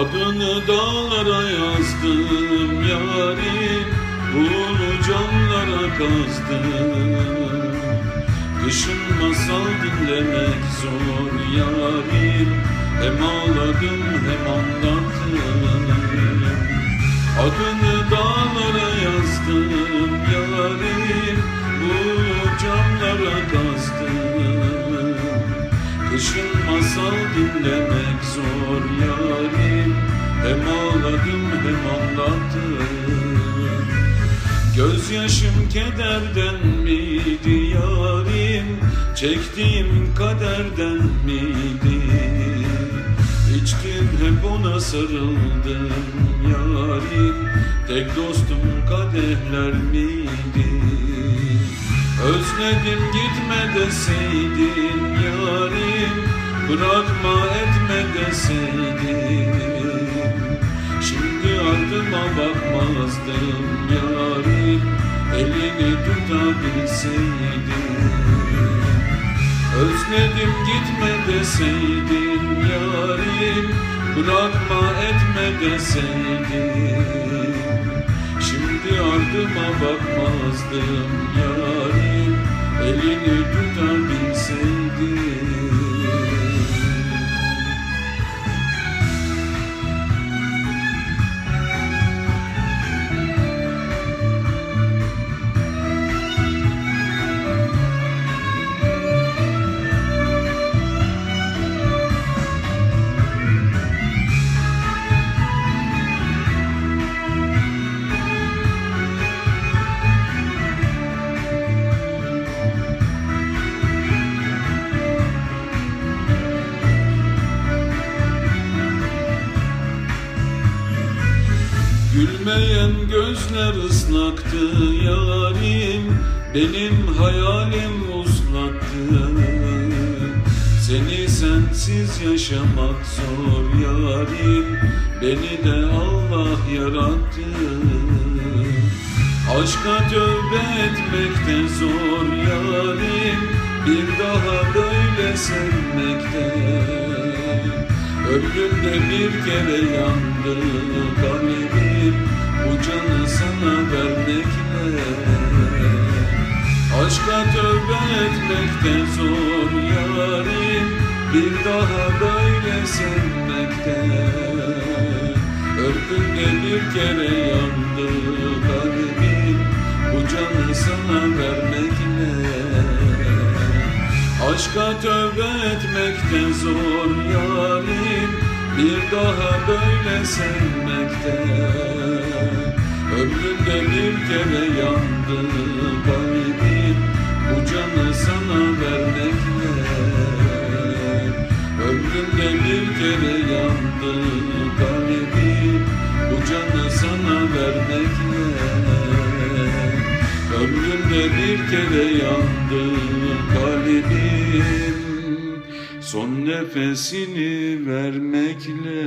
Adını dağlara yazdım yarim Ulu camlara kazdım. Kışın masal dinlemek zor yarim Hem ağladım hem anlattım. Adını dağlara yazdım yarim Ulu camlara kazdım Kışın masal dinlemek zor yarim. Hem ağladım hem anlattım. Gözyaşım kederden miydi yarim? Çektiğim kaderden miydi? İçtim hep ona sarıldım yarim. Tek dostum kadehler miydi? Özledim gitme deseydin yarim Bırakma etme deseydin Şimdi ardıma bakmazdım yarim Elini tutabilseydim. Özledim gitme deseydin yarim Bırakma etme deseydin Şimdi ardıma bakmazdım yarim Elini tutabilseydim Gülmeyen gözler ıslaktı yarim Benim hayalim uslattı Seni sensiz yaşamak zor yarim Beni de Allah yarattı. Aşka tövbe etmek de zor yarim Bir daha böyle sevmekte Ömrümde bir kere yandı kalbim Aşka tövbe etmek de zor yarim Bir daha böyle sevmekte Ömrümde bir kere yandı kalbim Bu canı sana vermekle Aşka tövbe etmekte zor yarim Bir daha böyle sevmekte Ömrümde bir kere yandı kalbim Bu canı sana vermekle Ömrümde bir kere yandı kalbim Bu canı sana vermekle Ömrümde bir kere yandı kalbim Son nefesini vermekle